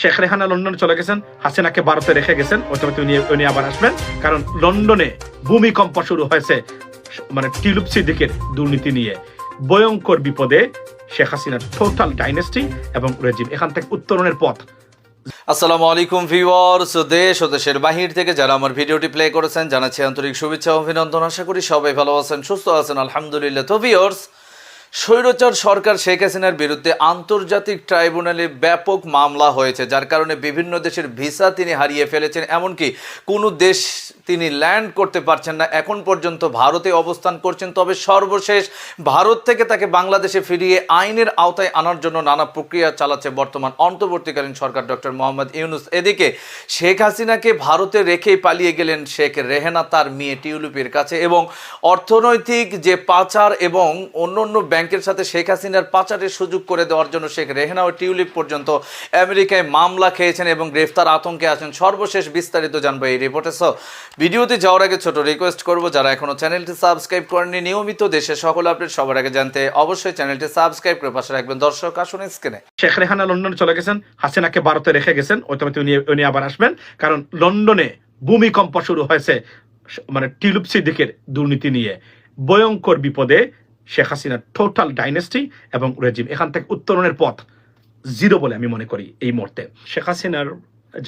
শেখ রেহানা লন্ডনে চলে গেছেন, হাসিনাকে ভারতে রেখে গেছেন, অথবা উনি উনি আবার আসবেন, কারণ লন্ডনে ভূমিকম্প শুরু হয়েছে মানে টিউলিপ সিদ্দিকের দুর্নীতি নিয়ে। ভয়ঙ্কর বিপদে শেখ হাসিনার টোটাল ডাইনেস্টি এবং রেজিম এখান থেকে উত্তরণের পথ। আসসালামু আলাইকুম ভিউয়ার্স দেশ ও দেশের বাহির থেকে যারা আমার ভিডিওটি প্লে করেছেন, জানাচ্ছি আন্তরিক শুভেচ্ছা অভিনন্দন। আশা করি সবাই ভালো আছেন, সুস্থ আছেন, আলহামদুলিল্লাহ। তো ভিউয়ার্স স্বৈরচার সরকার শেখ হাসিনার বিরুদ্ধে আন্তর্জাতিক ট্রাইব্যুনালে ব্যাপক মামলা হয়েছে, যার কারণে বিভিন্ন দেশের ভিসা তিনি হারিয়ে ফেলেছেন, এমনকি কোনো দেশ তিনি ল্যান্ড করতে পারছেন না। এখন পর্যন্ত ভারতে অবস্থান করছেন, তবে সর্বশেষ ভারত থেকে তাকে বাংলাদেশে ফিরিয়ে আইনের আওতায় আনার জন্য নানা প্রক্রিয়া চালাচ্ছে বর্তমান অন্তর্বর্তীকালীন সরকার ডক্টর মোহাম্মদ ইউনুস। এদিকে শেখ হাসিনাকে ভারতে রেখেই পালিয়ে গেলেন শেখ রেহেনা, তার মেয়ে টিউলিপের কাছে এবং অর্থনৈতিক যে পাচার এবং অন্য অন্য ব্যাংকের সাথে শেখ হাসিনার পাচারের সুযোগ করে দেওয়ার জন্য শেখ রেহেনা ও টিউলিপ পর্যন্ত আমেরিকায় মামলা খেয়েছেন এবং গ্রেফতার আতঙ্কে আছেন। সর্বশেষ বিস্তারিত জানব এই রিপোর্টে। সো ভিডিওতে যাওয়ার আগে ছোট রিকোয়েস্ট করব, যারা এখনও চ্যানেলটি সাবস্ক্রাইব করেননি, নিয়মিত দেশের সকল আপডেট সবার আগে জানতে অবশ্যই চ্যানেলটি সাবস্ক্রাইব করে পাশে রাখবেন। দর্শক, আসুন স্ক্রিনে শেখ রেহানা লন্ডনে চলে গেছেন, হাসিনাকে ভারতে রেখে গেছেন অথবা উনি উনি আবার আসবেন, কারণ লন্ডনে ভূমিকম্প শুরু হয়েছে মানে টিউলিপ সিদ্দিকের দুর্নীতি নিয়ে। ভয়ঙ্কর বিপদে শেখ হাসিনার টোটাল ডাইনেস্টি এবং রেজিম এখান থেকে উত্তরণের পথ জিরো বলে আমি মনে করি এই মুহূর্তে। শেখ হাসিনার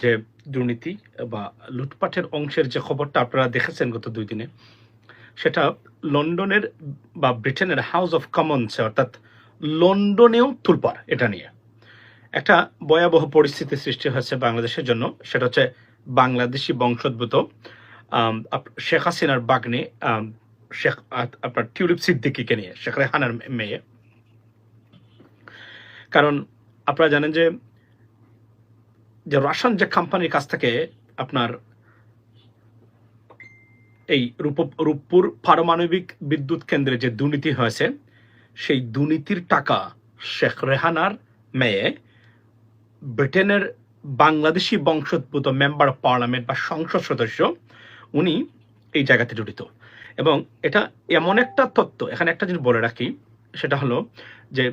যে দুর্নীতি বা লুটপাটের অংশের যে খবরটা আপনারা দেখেছেন গত দুই দিনে, সেটা লন্ডনের বা ব্রিটেনের হাউস অফ কমন্সে অর্থাৎ লন্ডনেও তুলপার এটা নিয়ে। একটা ভয়াবহ পরিস্থিতি সৃষ্টি হয়েছে বাংলাদেশের জন্য, সেটা হচ্ছে বাংলাদেশি বংশোদ্ভূত শেখ হাসিনার বাগ্নে শেখ আপনার টিউলিপ সিদ্দিকিকে নিয়ে, শেখ রেহানার মেয়ে। কারণ আপনারা জানেন যে যে রাশিয়ান যে কোম্পানির কাছ থেকে আপনার এই রূপ, রূপপুর পারমাণবিক বিদ্যুৎ কেন্দ্রে যে দুর্নীতি হয়েছে, সেই দুর্নীতির টাকা শেখ রেহানার মেয়ে ব্রিটেনের বাংলাদেশি বংশোদ্ভূত মেম্বার অফ পার্লামেন্ট বা সংসদ সদস্য, উনি এই জায়গাতে জড়িত। এবং এটা এমন একটা তত্ত্ব, এখানে একটা জিনিস বলে রাখি, সেটা হলো যে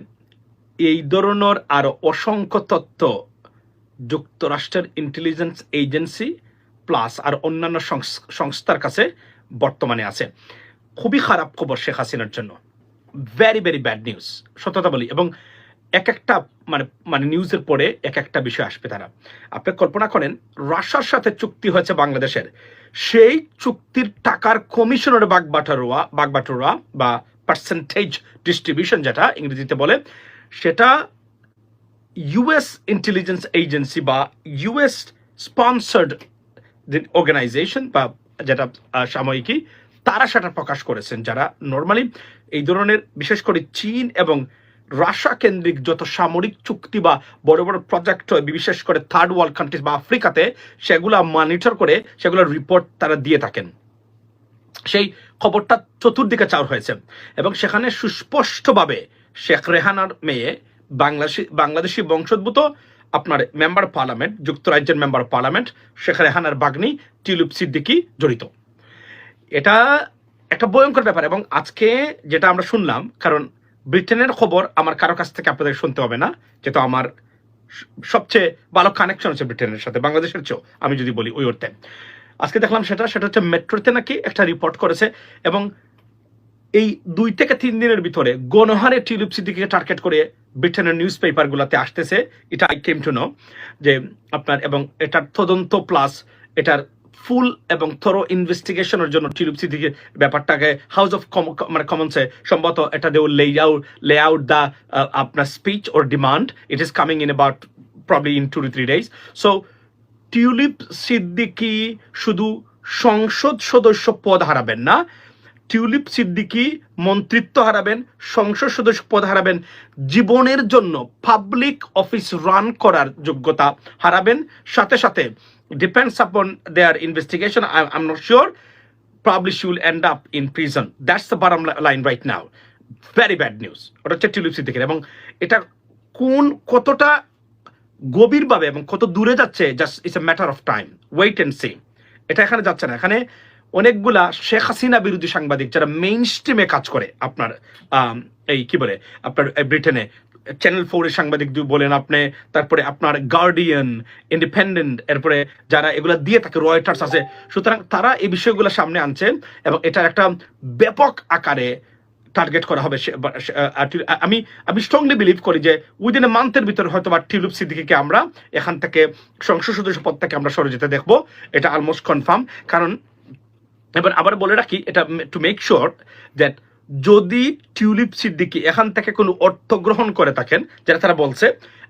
এই ধরনের আরও অসংখ্য তত্ত্ব যুক্তরাষ্ট্রের ইন্টেলিজেন্স এজেন্সি প্লাস আর অন্যান্য সংস- সংস্থার কাছে বর্তমানে আছে। খুবই খারাপ খবর শেখ হাসিনার জন্য। ভেরি ভেরি ব্যাড নিউজ সত্যতা বলি। এবং এক একটা মানে মানে নিউজের পরে এক একটা বিষয় আসবে তারা। আপনি কল্পনা করেন, রাশিয়ার সাথে চুক্তি হয়েছে বাংলাদেশের। সেই চুক্তির টাকার কমিশনের বাগবাটোয়া বাগবাটোয়া বা পার্সেন্টেজ ডিস্ট্রিবিউশন যেটা ইংরেজিতে বলে, সেটা ইউএস ইন্টেলিজেন্স এজেন্সি বা ইউএস স্পন্সার্ড অর্গানাইজেশন বা যেটা সাময়িকী, তারা সেটা প্রকাশ করেছেন। যারা নর্মালি এই ধরনের, বিশেষ করে চীন এবং রাশিয়া কেন্দ্রিক যত সামরিক চুক্তি বা বড় বড় প্রজেক্ট হয়, বিশেষ করে থার্ড ওয়ার্ল্ড কান্ট্রিজ বা আফ্রিকাতে, সেগুলা মনিটর করে সেগুলোর রিপোর্ট তারা দিয়ে থাকেন। সেই খবরটা চতুর্দিকে চার হয়েছে। এবং সেখানে সুস্পষ্টভাবে শেখ রেহানার মেয়ে বাংলাদেশি বাংলাদেশি বংশোদ্ভূত আপনার মেম্বার পার্লামেন্ট যুক্তরাজ্যের মেম্বার পার্লামেন্ট শেখ রেহানার বাগ্নি টিলুপ সিদ্দিকি জড়িত। এটা একটা ভয়ঙ্কর ব্যাপার এবং আজকে যেটা আমরা শুনলাম, কারণ ব্রিটেনের খবর আমার কারও কাছ থেকে আপনাদের শুনতে হবে না, যেহেতু আমার সবচেয়ে ভালো কানেকশন আছে ব্রিটেনের সাথে, বাংলাদেশের চেয়েও, আমি যদি বলি ওই অর্থে। আজকে দেখলাম সেটা সেটা হচ্ছে মেট্রোতে নাকি একটা রিপোর্ট করেছে, এবং এই দুই থেকে তিন দিনের ভিতরে গণহারে টিউলিপ সিটিকে টার্গেট করে ব্রিটেনের নিউজ পেপারগুলোতে আসতেছে, এটা আই কেম টু নো যে আপনার, এবং এটার তদন্ত প্লাস এটার ফুল এবং থরো ইনভেস্টিগেশনের জন্য টিউলিপ সিটিকে ব্যাপারটাকে হাউস অফ মানে কমন্সে সম্ভবত এটা দে লে আউট লে আউট দ্য আপনার speech or demand it is coming in about probably in two three days so Tulip Siddiqui শুধু সংসদ সদস্য পদ হারাবেন না, টিউলিপ সিদ্দিকি মন্ত্রিত্ব হারাবেন, সংসদ সদস্য পদ হারাবেন, জীবনের জন্য পাবলিক অফিস রান করার যোগ্যতা হারাবেন। সাথে সাথে depends upon their investigation I am not sure probably she will end up in prison. That's the bottom li- line right now. Very bad news. ওটা হচ্ছে এবং এটা কোন কতটা গভীরভাবে এবং কত দূরে যাচ্ছে just it's a matter of time wait and see এটা এখানে যাচ্ছে না। এখানে অনেকগুলা শেখ হাসিনা বিরোধী সাংবাদিক যারা মেইন স্ট্রিমে কাজ করে, আপনার এই কি বলে, আপনার ব্রিটেনে চ্যানেল ফোরের সাংবাদিক বলেন আপনি, তারপরে আপনার গার্ডিয়ান ইন্ডিপেন্ডেন্ট এরপরে যারা এগুলা দিয়ে থাকে রয়টার্স আছে, সুতরাং তারা এই বিষয়গুলো সামনে আনছে এবং এটার একটা ব্যাপক আকারে টার্গেট করা হবে আমি আমি স্ট্রংলি বিলিভ করি যে উইদিন এ মান্থের ভিতরে হয়তো বা টিউলিপ সিদ্দিকিকে আমরা এখান থেকে সংসদ সদস্য পদ থেকে আমরা সরে যেতে দেখব, এটা অলমোস্ট কনফার্ম কারণ, এবার আবার বলে রাখি, এটা টু মেক শিওর দ্যাট যদি টিউলিপ সিদ্দিকি এখান থেকে কোনো অর্থ গ্রহণ করে থাকেন, যেটা তারা বলছে,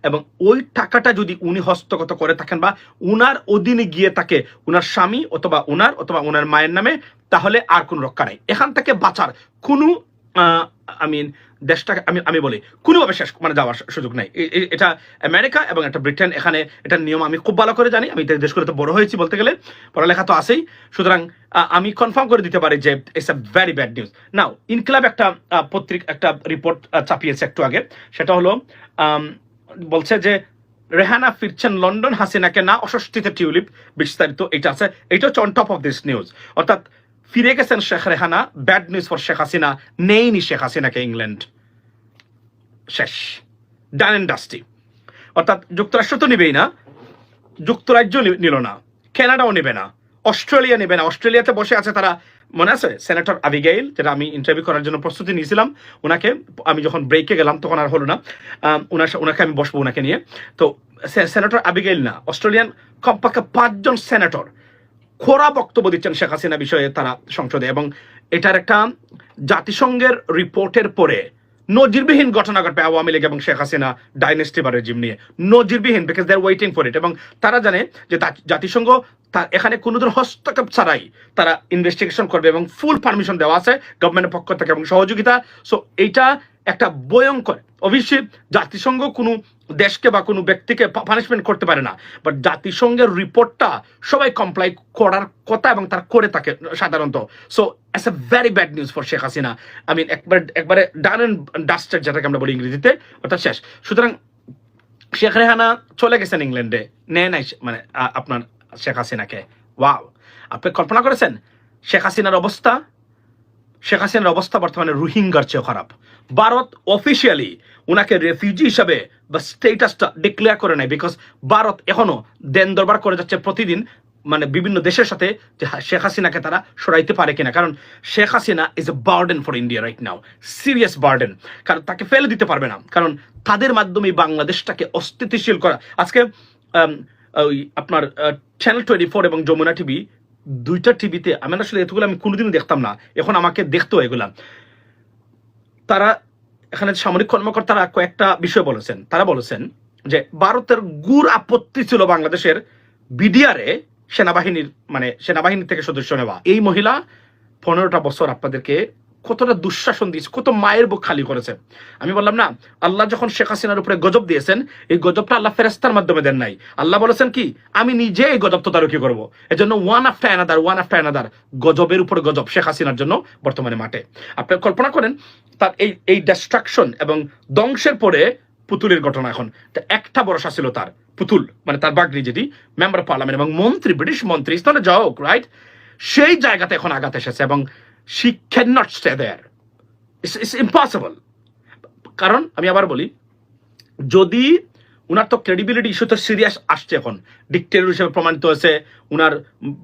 এবং ওই টাকাটা যদি উনি হস্তগত করে থাকেন বা উনার অধীনে গিয়ে থাকে উনার স্বামী অথবা উনার অথবা উনার মায়ের নামে, তাহলে আর কোনো রক্ষা নাই। এখান থেকে বাঁচার কোনো আই মিন দেশটাকে আমি আমি বলি, কোনোভাবে শেষ মানে যাওয়ার সুযোগ নাই। এটা আমেরিকা এবং একটা ব্রিটেন, এখানে এটার নিয়ম আমি খুব ভালো করে জানি। আমি দেশগুলোতে বড় হয়েছি বলতে গেলে, পড়ালেখা তো আছেই। সুতরাং আমি কনফার্ম করে দিতে পারি যে it's a very bad news now Inqilab একটা পত্রিকা, একটা রিপোর্ট চাপিয়েছে একটু আগে। সেটা হলো বলছে যে রেহানা ফিরছেন লন্ডন, হাসিনাকে না অস্বস্তিতে টিউলিপ বিস্তারিত এটা আছে। এটা হচ্ছে on top of this news অর্থাৎ ফিরে গেছেন Sheikh Rehana bad news for Sheikh Hasina, নেইনি শেখ হাসিনাকে ইংল্যান্ড। শেষ। ডান অ্যান্ড ডাস্টি অর্থাৎ যুক্তরাষ্ট্র তো নেবেই না, যুক্তরাজ্য নিল না, কানাডাও নেবে না। অস্ট্রেলিয়া নেবে না। অস্ট্রেলিয়াতে বসে আছে তারা, মনে আছে? সেনেটর আবিগাইল যেটা আমি ইন্টারভিউ করার জন্য প্রস্তুতি নিয়েছিলাম। ওনাকে আমি যখন ব্রেকে গেলাম, তখন আর হলো না। ওনার ওনাকে আমি বসবো ওনাকে নিয়ে। তো সেনেটর আবিগাইল না, অস্ট্রেলিয়ান কমপক্ষে পাঁচজন সেনেটর খোরা বক্তব্য দিচ্ছেন শেখ হাসিনা বিষয়ে তারা সংসদে। এবং এটার একটা জাতিসংঘের রিপোর্টের পরে নজিরবিহীন ঘটনা ঘটবে আওয়ামী লীগ এবং শেখ হাসিনা ডাইনেস্টি বা রেজিম নিয়ে। নজিরবিহীন because they are waiting for it এবং তারা জানে যে জাতিসংঘ তার এখানে কোনো ধরনের হস্তক্ষেপ ছাড়াই তারা ইনভেস্টিগেশন করবে এবং ফুল পারমিশন দেওয়া আছে গভর্নমেন্টের পক্ষ থেকে এবং সহযোগিতা। সো এইটা একটা ভয়ঙ্কর অবশ্যই জাতিসংঘ কোনো দেশকে বা কোনো ব্যক্তিকে পানিশমেন্ট করতে পারে না। বাট জাতিসংঘের রিপোর্টটা সবাই কমপ্লাই করার কথা এবং তারা করে থাকে সাধারণত। So as a very bad news for Sheikh Hasina I mean একবার, একবারে ডান অ্যান্ড ডাস্টেড যেটাকে আমরা বলি ইংরেজিতে অর্থাৎ শেষ। সুতরাং শেখ রেহানা চলে গেছেন ইংল্যান্ডে নেয় নাই মানে আপনার শেখ হাসিনাকে ওয়াও আপনি কল্পনা করেছেন? শেখ হাসিনার অবস্থা? শেখ হাসিনার অবস্থা বর্তমানে রোহিঙ্গার চেয়েও খারাপ। ভারত অফিসিয়ালি ওনাকে রেফিউজি হিসাবে বা স্টেটাসটা ডিক্লেয়ার করে নেয় বিকজ ভারত এখনও দেন দরবার করে যাচ্ছে প্রতিদিন মানে বিভিন্ন দেশের সাথে যে শেখ হাসিনাকে তারা সরাইতে পারে কিনা। কারণ Sheikh Hasina is a burden for India right now serious burden কারণ তাকে ফেলে দিতে পারবে না। কারণ তাদের মাধ্যমে বাংলাদেশটাকে অস্থিতিশীল করা আজকে ওই আপনার চ্যানেল টোয়েন্টি ফোর এবং যমুনা টিভি দুইটা টিভিতে আমি আসলে এতগুলো আমি কোনোদিনও দেখতাম না। এখন আমাকে দেখতো এগুলা। তারা এখানে সামরিক কর্মকর্তারা কয়েকটা বিষয় বলেছেন। তারা বলেছেন যে, ভারতের গুড় আপত্তি ছিল বাংলাদেশের বিডিআরে সেনাবাহিনীর মানে সেনাবাহিনী থেকে সদস্য নেওয়া। এই মহিলা পনেরোটা বছর আপনাদেরকে কতটা দুঃশাসন দিয়েছে, কত মায়ের বুক খালি করেছে। আমি বললাম, না, আল্লাহ যখন শেখ হাসিনার উপরে গজব দিয়েছেন, এই গজবটা আল্লাহ ফেরেস্তার মাধ্যমে দেন নাই। আল্লাহ বলেছেন কি, আমি নিজে এই গজব তদারকি করব। এজন্য one after another one after another গজবের উপরে গজব শেখ হাসিনার জন্য বর্তমানে মাঠে। আপনি কল্পনা করেন, তার এই এই ডিস্ট্রাকশন এবং ধ্বংসের পরে পুতুলের ঘটনা এখন। একটা ভরসা ছিল তার, পুতুল মানে তার বাগনি যেটি মেম্বার পার্লামেন্ট এবং মন্ত্রী, ব্রিটিশ মন্ত্রী ইস নট রাইট সেই জায়গাতে এখন আঘাত এসেছে এবং she can not stay there it's impossible কারণ আমি আবার বলি, যদি উনার তো ক্রেডিবিলিটি ইস্যু তো সিরিয়াস আসছে এখন ডিকটেটর হিসেবে প্রমাণিত হয়েছে, উনার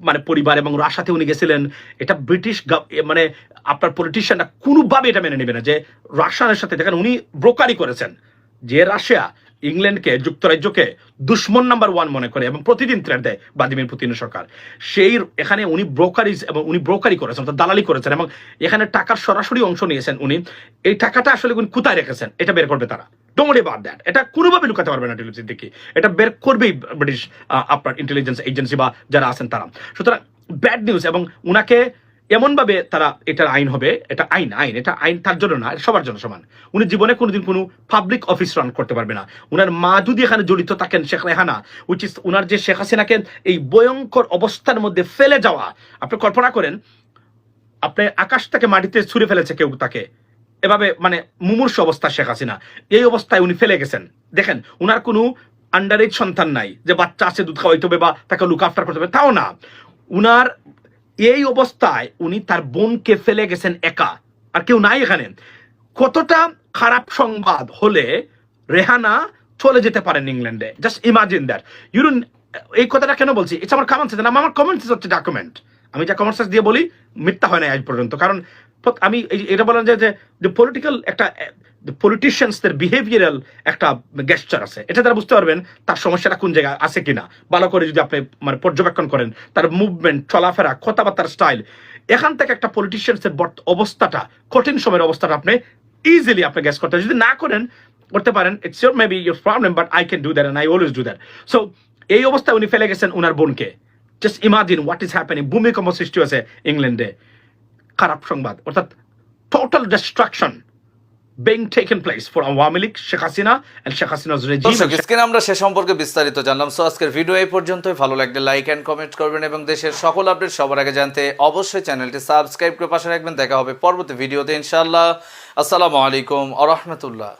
মানে পরিবার এবং রাশাতে উনি গেছিলেন, এটা ব্রিটিশ মানে আপনার পলিটিশিয়ানরা কোনোভাবে এটা মেনে নেবে না যে রাশিয়ানের সাথে, দেখেন উনি ব্রোকারি করেছেন, যে রাশিয়া ইংল্যান্ডকে, যুক্তরাজ্যকে দুশ্মন নাম্বার ওয়ান মনে করে এবং প্রতিদিন থ্রেট দেয় ভ্লাদিমির পুতিনের সরকার। সেই এখানে উনি ব্রোকারিজ এবং উনি ব্রোকারি করেছেন, অর্থাৎ দালালি করেছেন এবং এখানে টাকার সরাসরি অংশ নিয়েছেন উনি। এই টাকাটা আসলে উনি কোথায় রেখেছেন, এটা বের করবে তারা। ডোমরে বাদ দেন এটা কোনোভাবে লুকাতে পারবে না টিলিপ সিদ্দিকি। এটা বের করবেই ব্রিটিশ আপনার ইন্টেলিজেন্স এজেন্সি বা যারা আছেন তারা। সুতরাং ব্যাড নিউজ এবং উনাকে এমনভাবে তারা এটার আইন হবে, এটা আইন আইন, এটা আইন তার জন্য না সবার জন্য সমান। উনি জীবনে কোনোদিন কোনো পাবলিক অফিস রান করতে পারবে না। উনার মা যদি এখানে জড়িত থাকেন, শেখ রেহানা উইচ ইস উনার যে শেখ হাসিনাকে এই ভয়ঙ্কর অবস্থার মধ্যে ফেলে যাওয়া, আপনি কল্পনা করেন, আপনি আকাশ থেকে মাটিতে ছুঁড়ে ফেলেছে কেউ তাকে। এভাবে মানে মুমূর্ষ অবস্থা শেখ হাসিনা। এই অবস্থায় উনি ফেলে গেছেন। দেখেন, উনার কোনো আন্ডার এজ সন্তান নাই, যে বাচ্চা আছে, দুধ খাওয়াইতে হবে বা তাকে লুক আফটার করতে হবে, তাও না। উনার এই অবস্থায় উনি তার বোনকে ফেলে গেছেন একা। আর কেউ নাই এখানে। কতটা খারাপ সংবাদ হলে রেহানা চলে যেতে পারেন ইংল্যান্ডে। জাস্ট ইমাজিন দ্যাট ইউরুন এই কথাটা কেন বলছি? এটা আমার কমন সেন্স আমার কমন সেন্স হচ্ছে ডকুমেন্ট আমি যা কমন সেন্স দিয়ে বলি, মিথ্যা হয় না আজ পর্যন্ত। কারণ আমি এটা বলেন যে পলিটিক্যাল একটা পলিটিশিয়ানসদের বিহেভিয়ারাল একটা গেস্টার আছে। এটা তারা বুঝতে পারবেন তার সমস্যাটা কোন জায়গায় আছে কিনা। ভালো করে যদি আপনি মানে পর্যবেক্ষণ করেন, তার মুভমেন্ট চলাফেরা, কথাবার্তার স্টাইল এখান থেকে একটা পলিটিশিয়ানসের অবস্থাটা, কঠিন সময়ের অবস্থাটা আপনি ইজিলি আপনি গ্যাস করতে যদি না করেন, করতে পারেন it's your maybe your problem but I can do that and I always do that so এই অবস্থায় উনি ফেলে গেছেন উনার বোনকে। Just imagine what is happening ভূমিকম্প সৃষ্টি হয়েছে ইংল্যান্ডে খারাপ সংবাদ অর্থাৎ total destruction being taken place for Sheikh Hasina, and Sheikh Hasina's regime. দর্শক স্ক্রিনে আমরা সে সম্পর্কে বিস্তারিত জানলাম। সো আজকের ভিডিও এই পর্যন্তই। ভালো লাগলে লাইক এন্ড কমেন্ট করবেন এবং দেশের সকল আপডেট সবার আগে জানতে অবশ্যই চ্যানেলটি সাবস্ক্রাইব করে পাশে রাখবেন। দেখা হবে পরবর্তী ভিডিওতে ইনশাআল্লাহ। আসসালামু আলাইকুম আ রহমতুল্লাহ।